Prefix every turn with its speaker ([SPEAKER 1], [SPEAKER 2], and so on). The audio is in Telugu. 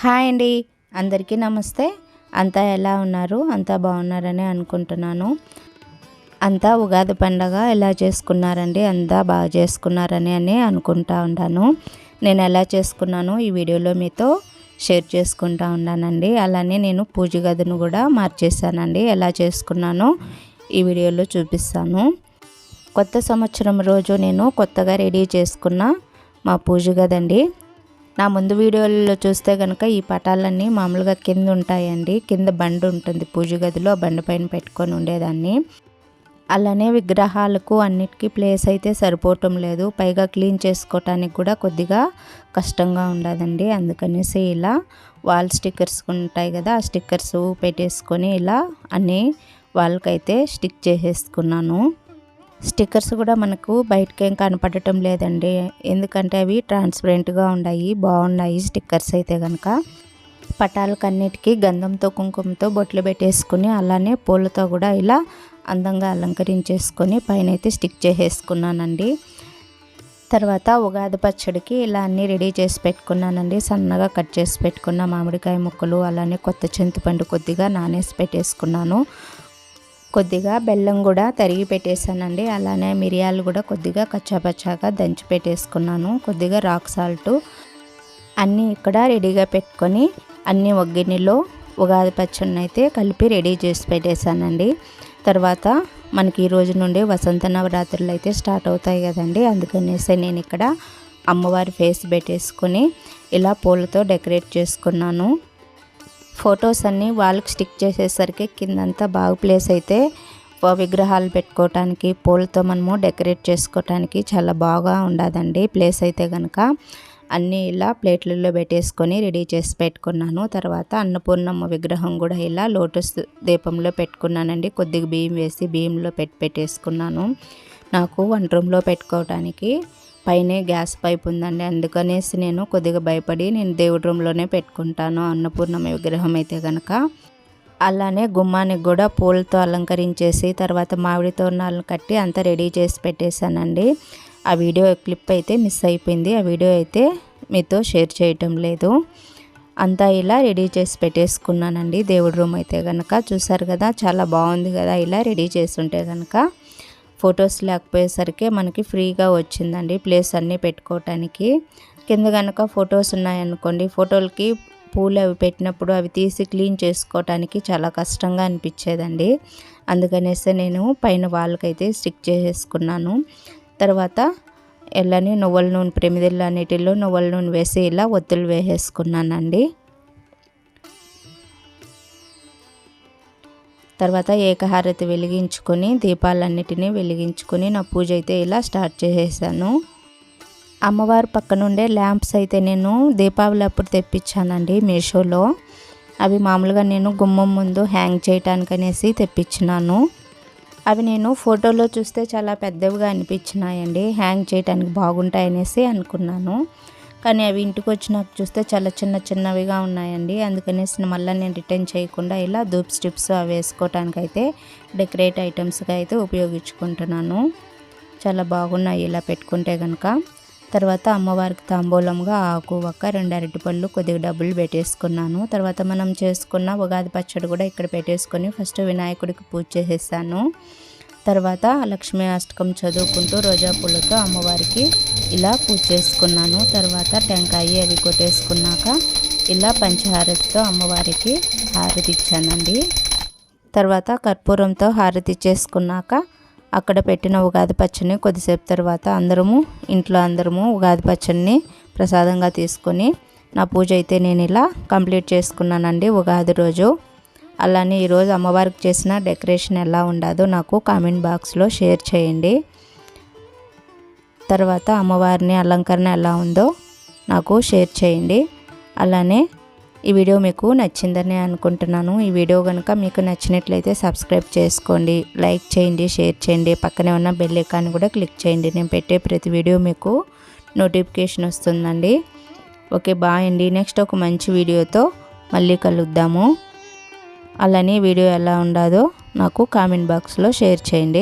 [SPEAKER 1] హాయ్ అండి. అందరికీ నమస్తే. అంతా ఎలా ఉన్నారు? అంతా బాగున్నారని అనుకుంటున్నాను. అంతా ఉగాది పండగ ఎలా చేసుకున్నారండి? అంతా బాగా చేసుకున్నారని అని అనుకుంటా ఉంటాను నేను ఎలా చేసుకున్నాను ఈ వీడియోలో మీతో షేర్ చేసుకుంటా ఉన్నానండి అలానే నేను పూజ గదిని కూడా మార్చేసానండి ఎలా చేసుకున్నానో ఈ వీడియోలో చూపిస్తాను. కొత్త సంవత్సరం రోజు నేను కొత్తగా రెడీ చేసుకున్న మా పూజ గదండి. నా ముందు వీడియోలలో చూస్తే కనుక ఈ పటాలన్నీ మామూలుగా కింద ఉంటాయండి. కింద బండి ఉంటుంది. పూజ గదిలో బండి పైన పెట్టుకొని ఉండేదాన్ని. అలానే విగ్రహాలకు అన్నిటికీ ప్లేస్ అయితే సరిపోవటం లేదు. పైగా క్లీన్ చేసుకోవటానికి కూడా కొద్దిగా కష్టంగా ఉండదండి. అందుకనేసి ఇలా వాల్ స్టిక్కర్స్ ఉంటాయి కదా ఆ స్టిక్కర్స్ పెట్టేసుకొని ఇలా అన్నీ వాళ్ళకైతే స్టిక్ చేసేసుకున్నాను. స్టిక్కర్స్ కూడా మనకు బయటకేం కనపడటం లేదండి. ఎందుకంటే అవి ట్రాన్స్పరెంట్గా ఉన్నాయి బాగున్నాయి స్టిక్కర్స్ అయితే కనుక పటాలకన్నిటికీ గంధంతో కుంకుమతో బొట్లు పెట్టేసుకుని అలానే పూలతో కూడా ఇలా అందంగా అలంకరించేసుకొని పైన అయితే స్టిక్ చేసేసుకున్నానండి. తర్వాత ఉగాది పచ్చడికి ఇలా అన్నీ రెడీ చేసి పెట్టుకున్నానండి. సన్నగా కట్ చేసి పెట్టుకున్న మామిడికాయ ముక్కలు అలానే కొత్త చింతపండు కొద్దిగా నానేసి పెట్టేసుకున్నాను. కొద్దిగా బెల్లం కూడా తరిగి పెట్టేశానండి. అలానే మిరియాలు కూడా కొద్దిగా కచ్చాపచ్చాగా దంచి పెట్టేసుకున్నాను. కొద్దిగా రాక్ సాల్ట్ అన్నీ ఇక్కడ రెడీగా పెట్టుకొని అన్నీ ఒగ్గినిలో ఉగాది పచ్చడిని అయితే కలిపి రెడీ చేసి పెట్టేశానండి. తర్వాత మనకి ఈ రోజు నుండి వసంత నవరాత్రులు అయితే స్టార్ట్ అవుతాయి కదండి. అందుకనేసి నేను ఇక్కడ అమ్మవారి ఫేస్ పెట్టేసుకొని ఇలా పూలతో డెకరేట్ చేసుకున్నాను. ఫొటోస్ అన్నీ వాళ్ళకి స్టిక్ చేసేసరికి కిందంతా బాగా ప్లేస్ అయితే విగ్రహాలు పెట్టుకోవటానికి పూలతో మనము డెకరేట్ చేసుకోవటానికి చాలా బాగా ఉండదండి ప్లేస్ అయితే కనుక అన్నీ ఇలా ప్లేట్లలో పెట్టేసుకొని రెడీ చేసి పెట్టుకున్నాను. తర్వాత అన్నపూర్ణమ్మ విగ్రహం కూడా ఇలా లోటస్ దీపంలో పెట్టుకున్నానండి. కొద్దిగా బియ్యం వేసి బియ్యంలో పెట్టి పెట్టేసుకున్నాను. నాకు వంట రూమ్లో పెట్టుకోవటానికి పైనే గ్యాస్ పైప్ ఉందండి. అందుకనేసి నేను కొద్దిగా భయపడి నేను దేవుడి రూమ్లోనే పెట్టుకుంటాను. అన్నపూర్ణమ విగ్రహం అయితే కనుక అలానే గుమ్మానికి కూడా పూలతో అలంకరించేసి తర్వాత మామిడి తోరణాలను కట్టి అంతా రెడీ చేసి పెట్టేశానండి. ఆ వీడియో క్లిప్ అయితే మిస్ అయిపోయింది. ఆ వీడియో అయితే మీతో షేర్ చేయటం లేదు. అంతా ఇలా రెడీ చేసి పెట్టేసుకున్నానండి. దేవుడి రూమ్ అయితే కనుక చూసారు కదా చాలా బాగుంది కదా ఇలా రెడీ చేసి ఉంటే కనుక ఫొటోస్ లేకపోయేసరికి మనకి ఫ్రీగా వచ్చిందండి ప్లేస్ అన్నీ పెట్టుకోవటానికి. కింద కనుక ఫొటోస్ ఉన్నాయనుకోండి ఫోటోలకి పూలు అవి పెట్టినప్పుడు అవి తీసి క్లీన్ చేసుకోవటానికి చాలా కష్టంగా అనిపించేదండి. అందుకనేసి నేను పైన వాళ్ళకైతే స్టిక్ చేసేసుకున్నాను. తర్వాత ఎల్లని నువ్వుల నూనె ప్రమిదిళ్ళు అన్నిటిలో నువ్వుల నూనె వేసి ఇలా ఒత్తులు వేసేసుకున్నానండి. తర్వాత ఏకహారతి వెలిగించుకొని దీపాలన్నిటినీ వెలిగించుకొని నా పూజ అయితే ఇలా స్టార్ట్ చేసేసాను. అమ్మవారి పక్కనుండే ల్యాంప్స్ అయితే నేను దీపావళి అప్పుడు తెప్పించానండి మీషోలో. అవి మామూలుగా నేను గుమ్మం ముందు హ్యాంగ్ చేయటానికి అనేసి తెప్పించినాను. అవి నేను ఫోటోలో చూస్తే చాలా పెద్దవిగా అనిపించినాయండి హ్యాంగ్ చేయడానికి బాగుంటాయనేసి అనుకున్నాను. కానీ అవి ఇంటికి వచ్చినాక చూస్తే చాలా చిన్న చిన్నవిగా ఉన్నాయండి. అందుకనేసి మళ్ళీ నేను రిటర్న్ చేయకుండా ఇలా ధూప్ స్టిప్స్ అవి వేసుకోవటానికైతే డెకరేట్ ఐటమ్స్గా అయితే ఉపయోగించుకుంటున్నాను. చాలా బాగున్నాయి ఇలా పెట్టుకుంటే కనుక తర్వాత అమ్మవారికి తాంబూలంగా ఆకు ఒక్క రెండు అరటిపళ్ళు కొద్దిగా డబ్బులు పెట్టేసుకున్నాను. తర్వాత మనం చేసుకున్న ఉగాది పచ్చడి కూడా ఇక్కడ పెట్టేసుకొని ఫస్ట్ వినాయకుడికి పూజ చేసేసాను. తర్వాత లక్ష్మీ అష్టకం చదువుకుంటూ రోజా పూలతో అమ్మవారికి ఇలా పూజ చేసుకున్నాను. తర్వాత టెంకాయ అవి కొట్టేసుకున్నాక ఇలా పంచహారతితో అమ్మవారికి హారతి ఇచ్చానండి. తర్వాత కర్పూరంతో హారతి ఇచ్చేసుకున్నాక అక్కడ పెట్టిన ఉగాది పచ్చడిని కొద్దిసేపు తర్వాత అందరము ఇంట్లో అందరము ఉగాది పచ్చడిని ప్రసాదంగా తీసుకొని నా పూజ అయితే నేను ఇలా కంప్లీట్ చేసుకున్నానండి ఉగాది రోజు. అలానే ఈరోజు అమ్మవారికి చేసిన డెకరేషన్ ఎలా ఉండదో నాకు కామెంట్ బాక్స్లో షేర్ చేయండి. తర్వాత అమ్మవారిని అలంకరణ ఎలా ఉందో నాకు షేర్ చేయండి. అలానే ఈ వీడియో మీకు నచ్చిందని అనుకుంటున్నాను. ఈ వీడియో కనుక మీకు నచ్చినట్లయితే సబ్స్క్రైబ్ చేసుకోండి లైక్ చేయండి షేర్ చేయండి. పక్కనే ఉన్న బెల్ ఐకాన్ కూడా క్లిక్ చేయండి. నేను పెట్టే ప్రతి వీడియో మీకు నోటిఫికేషన్ వస్తుందండి. ఓకే బాయ్ అండి. నెక్స్ట్ ఒక మంచి వీడియోతో మళ్ళీ కలుద్దాము. అలానే వీడియో ఎలా ఉండదో నాకు కామెంట్ బాక్స్లో షేర్ చేయండి.